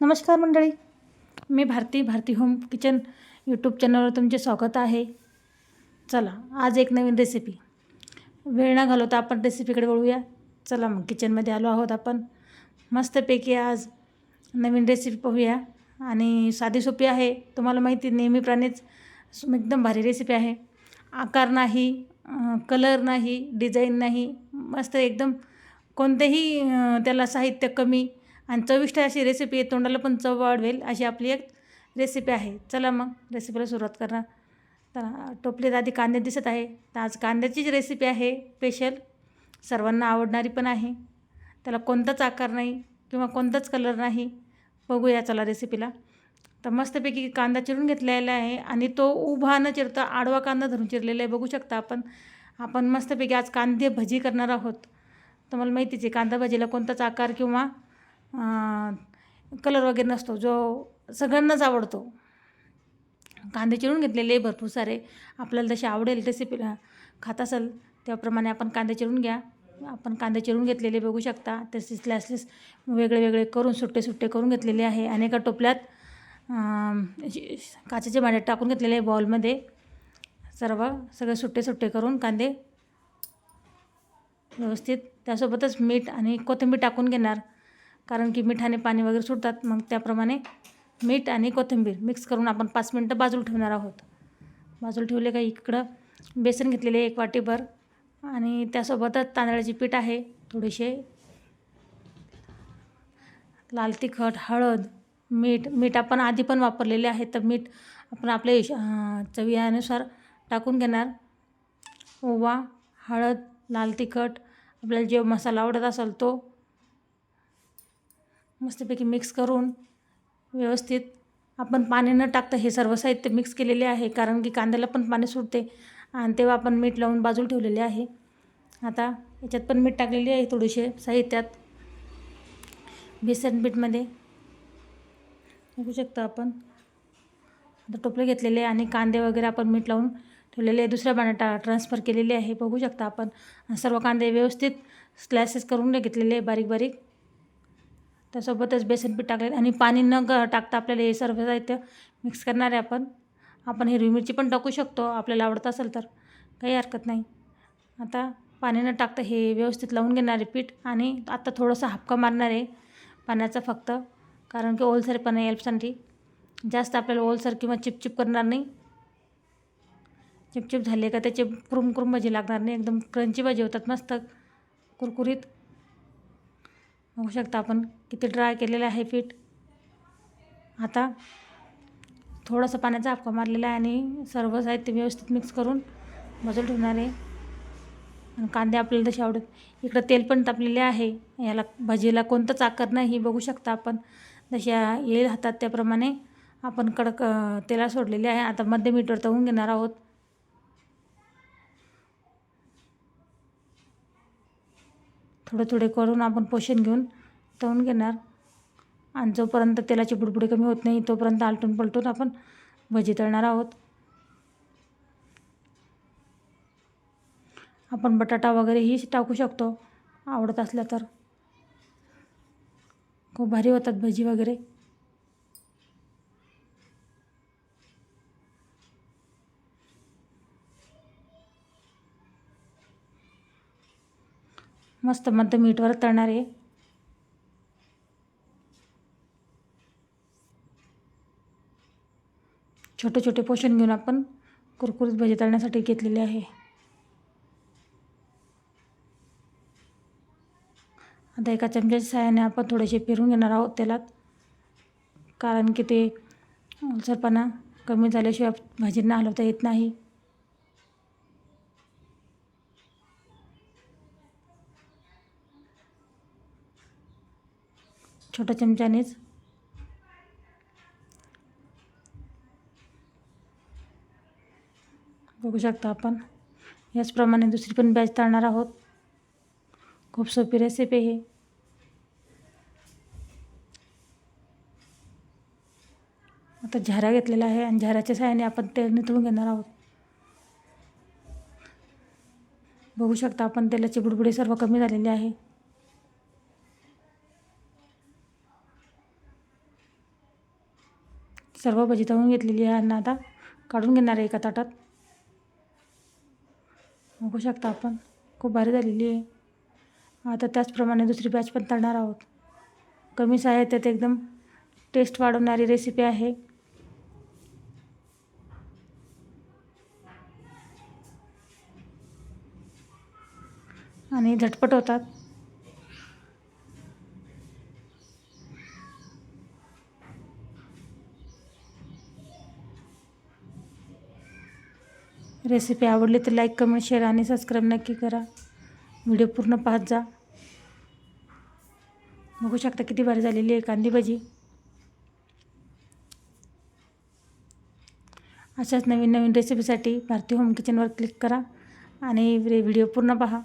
नमस्कार मंडळी. मी Bharati Bharati home kitchen YouTube चॅनलवर तुमचे स्वागत आहे. चला आज एक नवीन रेसिपी वेळ न घालवता आपण रेसिपीकडे वळूया. चला मग किचनमध्ये आलो आहोत आपण. मस्तपैकी आज नवीन रेसिपी पाहूया. आणि साधी सोपी आहे. तुम्हाला माहिती नेहमीप्रमाणेच एकदम भारी रेसिपी आहे. आकार नाही कलर नाही डिझाईन नाही. मस्त एकदम कोणतेही त्याला साहित्य कमी आणि चविष्ट अशी रेसिपी आहे तोंडाला पण चव वाढवेल अशी आपली एक रेसिपी आहे. चला मग रेसिपीला सुरुवात करणार तर टोपलीत आधी कांदे दिसत आहे. तर आज कांद्याचीच रेसिपी आहे स्पेशल सर्वांना आवडणारी पण आहे. त्याला कोणताच आकार नाही किंवा कोणताच कलर नाही. बघूया चला रेसिपीला तर मस्तपैकी कांदा चिरून घेतलेला आहे आणि तो उभा न चिरता आडवा कांदा धरून चिरलेला आहे. बघू शकता आपण. आपण मस्तपैकी आज कांदे भजी करणार आहोत. तुम्हाला माहितीच आहे कांदा भजीला कोणताच आकार किंवा कलर वगैरे नसतो जो सगळ्यांनाच आवडतो. कांदे चिरून घेतलेले भरपूर सारे. आपल्याला जसे आवडेल तसे पि खात असेल त्याप्रमाणे आपण कांदे चिरून घ्या. आपण कांदे चिरून घेतलेले बघू शकता. तसे स्लॅसलेस वेगळे वेगळे करून सुट्टे सुट्टे करून घेतलेले आहे. आणि एका टोपल्यात काचेचे भांडे टाकून घेतलेले आहे बॉलमध्ये सर्व सगळे सुट्टे सुट्टे करून कांदे व्यवस्थित त्यासोबतच मीठ आणि कोथिंबीर टाकून घेणार. कारण की मिठाने पाणी वगैरे सुटतात मग त्याप्रमाणे मीठ आणि कोथिंबीर मिक्स करून आपण पाच मिनटं बाजूला ठेवणार आहोत. बाजूला ठेवले का इकडं बेसन घेतलेले एक वाटीभर आणि त्यासोबतच तांदळाची पीठ आहे थोडेसे. लाल तिखट हळद मीठ मीठ आपण आधी पण वापरलेले आहे तर मीठ आपण आपल्या हिश चवीनुसार टाकून घेणार. ओवा हळद लाल तिखट आपल्याला जे मसाला आवडत असेल तो मस्तपैकी मिक्स करून व्यवस्थित आपण पाणी न टाकता हे सर्व साहित्य मिक्स केलेले आहे. कारण की कांद्याला पण पाणी सुटते आणि तेव्हा आपण मीठ लावून बाजूला ठेवलेले आहे. आता याच्यात पण मीठ टाकलेले आहे थोडेसे साहित्यात. बेसन पीठमध्ये बघू शकता आपण. आता टोपले घेतलेले आणि कांदे वगैरे आपण मीठ लावून ठेवलेले आहे. दुसऱ्या पाण्यात टा ट्रान्सफर केलेले आहे. बघू शकता आपण. सर्व कांदे व्यवस्थित स्लॅसेस करून घेतलेले आहे बारीक बारीक. त्यासोबतच बेसन पीठ टाकले आणि पाणी न ग टाकता आपल्याला हे सर्व साहित्य मिक्स करणार आहे आपण. आपण हिरवी मिरची पण टाकू शकतो. आपल्याला आवडत असेल तर. काही हरकत नाही. आता पाणी न टाकता हे व्यवस्थित लावून घेणार आहे पीठ. आणि आता थोडंसं हापका मारणार आहे पाण्याचा फक्त. कारण की ओलसरपणा यायसाठी जास्त आपल्याला ओलसर किंवा चिपचिप करणार नाही. चिपचिप झाले का त्याचे कुरुम कुरुम भजी लागणार नाही. एकदम क्रंची भाजी होतात मस्त. कुरकुरीत. बघू शकता आपण किती ड्राय केलेलं आहे पीठ. आता थोडंसं पाण्याचा हापका मारलेला आहे आणि सर्व साहित्य व्यवस्थित मिक्स करून बाजूला ठेवणार आहे. आणि कांदे आपल्याला तसे आवडत इकडं तेल पण तापलेले आहे. याला भजीला कोणतंच आकार नाही हे बघू शकता आपण. जशा येईल हातात त्याप्रमाणे आपण कडक तेला सोडलेले आहे. आता मध्य मीठवर तळून घेणार आहोत. थोडे थोडे करून आपण पोषण घेऊन तळून घेणार. आणि जोपर्यंत तेलाची बुडबुडे कमी होत नाही तोपर्यंत आलटून पलटून आपण भजी तळणार आहोत. आपण बटाटा वगैरेही टाकू शकतो. आवडत असल्या तर. खूप भारी होतात भजी वगैरे. मस्त मध्य मीठवर तळणार आहे. छोटे छोटे पोषण घेऊन आपण कुरकुरीत भजी तळण्यासाठी घेतलेले आहे. आता एका चमच्याच्या सहाय्याने आपण थोडेसे फिरून घेणार आहोत तेलात. कारण की ते सरपणा कमी झाल्याशिवाय भाजींना हलवता येत नाही. छोट्या चमच्यानेच. बघू शकता आपण. याचप्रमाणे दुसरी पण बॅच तळणार आहोत. खूप सोपी रेसिपी आहे आता झारा घेतलेला आहे आणि झाऱ्याच्या साह्याने आपण तेल निथळून घेणार आहोत. बघू शकता आपण तेलाची बुडबुडी सर्व कमी झालेली आहे. सर्व भजी तळून घेतलेली आहे. आणि आता काढून घेणार आहे एका ताटात. बघू शकता आपण. खूप भारी झालेली आहे. आता त्याचप्रमाणे दुसरी बॅच पण तळणार आहोत. कमी त्यात एकदम टेस्ट वाढवणारी रेसिपी आहे. आणि झटपट होतात. रेसिपी आवडली तर लाईक कमेंट शेअर आणि सबस्क्राईब नक्की करा. व्हिडिओ पूर्ण पाहत जा. बघू शकता किती भारी झालेली आहे कांदी भजी. अशाच नवीन नवीन रेसिपीसाठी भारती होम किचनवर क्लिक करा आणि व्हिडिओ पूर्ण पहा.